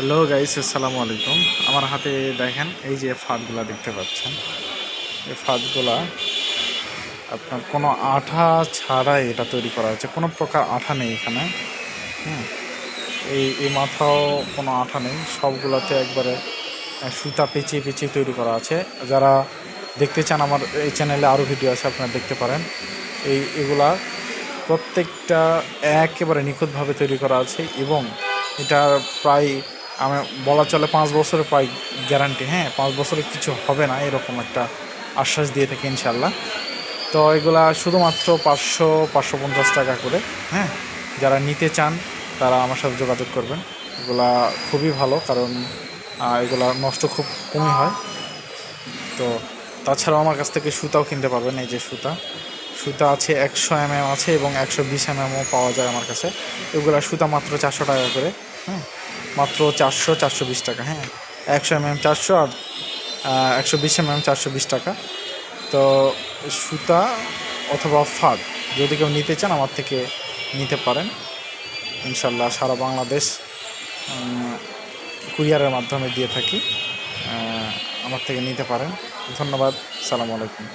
Hello guys আসসালামু আলাইকুম আমার হাতে দেখেন, এই যে ফাঁদগুলা দেখতে পাচ্ছেন। এই ফাঁদগুলা আপনার কোনো আঠা ছাড়াই এটা তৈরি করা হয়েছে। কোনো প্রকার আঠা নেই এখানে। হুম। এই এই মাথাও কোনো আঠা নেই। সবগুলোতে একবারে সুতা পেঁচিয়ে পেঁচিয়ে তৈরি করা আছে। যারা দেখতে চান আমার এই চ্যানেলে আরও ভিডিও আছে, আপনারা দেখতে পারেন। এই, এগুলা প্রত্যেকটা একেবারে নিখুঁতভাবে তৈরি করা আছে এবং এটা প্রায় আমি বলা চলে পাঁচ বছরের প্রায় গ্যারান্টি হ্যাঁ পাঁচ বছরে কিছু হবে না, এরকম একটা আশ্বাস দিয়ে থাকি ইনশাল্লাহ তো এগুলা শুধুমাত্র পাঁচশো পাঁচশো পঞ্চাশ টাকা করে হ্যাঁ যারা নিতে চান, তারা আমার সাথে যোগাযোগ করবেন। এগুলা খুবই ভালো, কারণ এগুলা নষ্ট খুব কমই হয়। তো তাছাড়াও আমার কাছ থেকে সুতাও কিনতে পারবেন, এই যে সুতা। সুতা আছে একশো এম আছে এবং একশো বিশ এমএমও পাওয়া যায় আমার কাছে। এগুলা সুতা মাত্র চারশো টাকা করে হ্যাঁ। মাত্র চারশো চারশো বিশ টাকা হ্যাঁ। একশো এম এম চারশো আর একশো বিশ এম এম চারশো বিশ টাকা। তো সুতা অথবা ফাঁদ, যদি কেউ নিতে চান, আমার থেকে নিতে পারেন। ইনশাল্লাহ সারা বাংলাদেশ কুরিয়ারের মাধ্যমে দিয়ে থাকি। আমার থেকে নিতে পারেন। ধন্যবাদ, সালাম আলাইকুম।